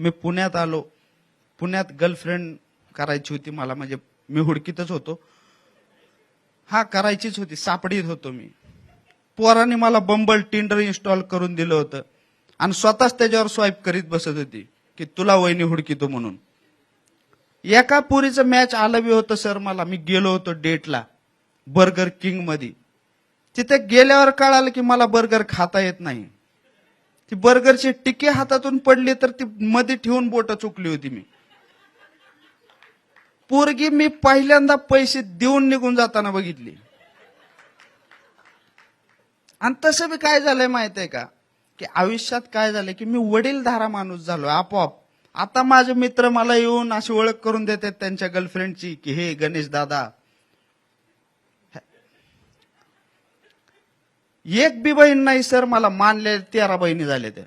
मी पुण्यात आलो. पुण्यात गर्लफ्रेंड करायची होती मला म्हणजे मी हुडकीतच होतो. हा करायचीच होती. सापडीत होतो मी. पोराने मला बंबल टिंडर इन्स्टॉल करून दिलं होतं. आणि स्वतःच त्याच्यावर स्वाईप करीत बसत होती की तुला वहिनी हुडकीतो म्हणून. एका पुरीचं मॅच आलं बी होतं सर मला. मी गेलो होतो डेटला बर्गर किंगमध्ये तिथे गेल्यावर कळालं की मला बर्गर खाता येत नाही. ती बर्गरची टिके हातातून पडली तर ती मध्ये ठेवून बोट चुकली होती मी. पोरगी मी पहिल्यांदा पैसे देऊन निघून जाताना बघितली. आणि तसं बी काय झालंय माहीत आहे का? की आयुष्यात काय झालंय की मी वडीलधारा माणूस झालो आपोआप. आता माझे मित्र मला येऊन अशी ओळख करून देतात त्यांच्या गर्लफ्रेंडची की हे गणेश दादा एक बी बहीण नाही सर. मला मानले तेरा बहिणी झाले त्या